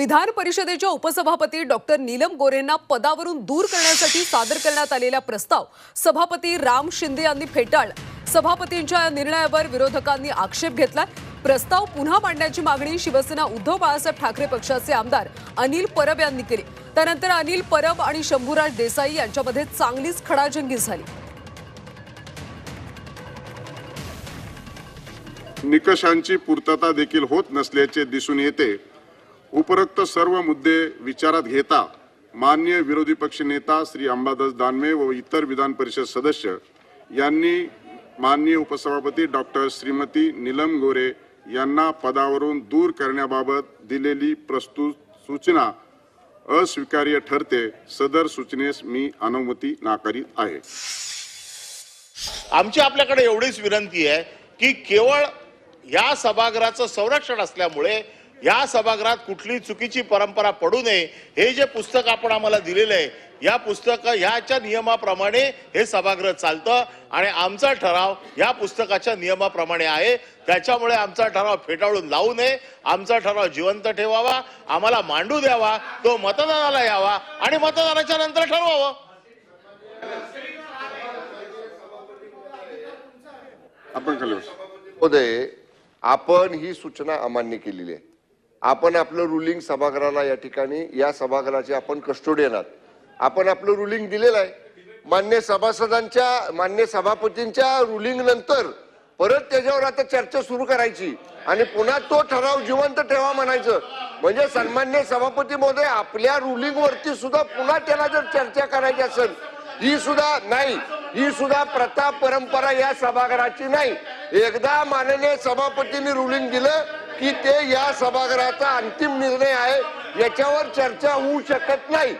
विधान परिषदेच्या उपसभापती डॉक्टर नीलम गोरेंना पदावरून दूर करण्यासाठी सादर करण्यात आलेला प्रस्ताव सभापती राम शिंदे यांनी फेटाळला. सभापतींच्या या निर्णयावर विरोधकांनी आक्षेप घेतला. प्रस्ताव पुन्हा मांडण्याची मागणी शिवसेना उद्धव बाळासाहेब ठाकरे पक्षाचे आमदार अनिल परब यांनी केली. त्यानंतर अनिल परब आणि शंभूराज देसाई यांच्यामध्ये चांगलीच खडाजंगी झाली. निकषांची पूर्तता देखील होत नसल्याचे दिसून येते. उपरोक्त सर्व मुद्दे विचारात घेता मान्य विरोधी पक्ष नेता श्री अंबादास दानवे व इतर विधान परिषद सदस्य यांनी माननीय उपसभापती डॉक्टर श्रीमती नीलम गोरे यांना पदावरून दूर करण्याबाबत दिलेली प्रस्तुत सूचना अस्वीकार्य ठरते सदर सूचनेस मी अनुमती नाकारीत आहे. आमची आपल्याकडे एवढीच विनंती आहे की केवळ या सभागृहाचं संरक्षण असल्यामुळे या सभागृहात कुठली चुकीची परंपरा पडू नये हे जे पुस्तक आपण आम्हाला दिलेलं आहे या पुस्तक ह्याच्या नियमाप्रमाणे हे सभागृह चालतं आणि आमचा ठराव या पुस्तकाच्या नियमाप्रमाणे आहे. त्याच्यामुळे आमचा ठराव फेटाळून लावू नये आमचा ठराव जिवंत ठेवावा आम्हाला मांडू द्यावा तो मतदानाला यावा आणि मतदानाच्या नंतर ठरवावं. आपण आपण ही सूचना अमान्य केलेली आहे. आपण आपलं रुलिंग सभागृहाला या ठिकाणी या सभागृहाचे आपण कस्टोडियन आहात. आपण आपलं रुलिंग दिलेलं आहे. मान्य सभासदांच्या मान्य सभापतींच्या रुलिंग नंतर परत त्याच्यावर आता चर्चा सुरू करायची. आणि पुन्हा तो ठराव जिवंत ठेवा म्हणायचं. म्हणजे सन्मान्य सभापती महोदय आपल्या रुलिंग वरती सुद्धा पुन्हा त्याला जर चर्चा करायची असेल ही सुद्धा नाही. ही सुद्धा प्रथा परंपरा या सभागृहाची नाही. एकदा माननीय सभापतींनी रुलिंग दिलं की ते या सभागृहाचा अंतिम निर्णय आहे याच्यावर चर्चा होऊ शकत नाही.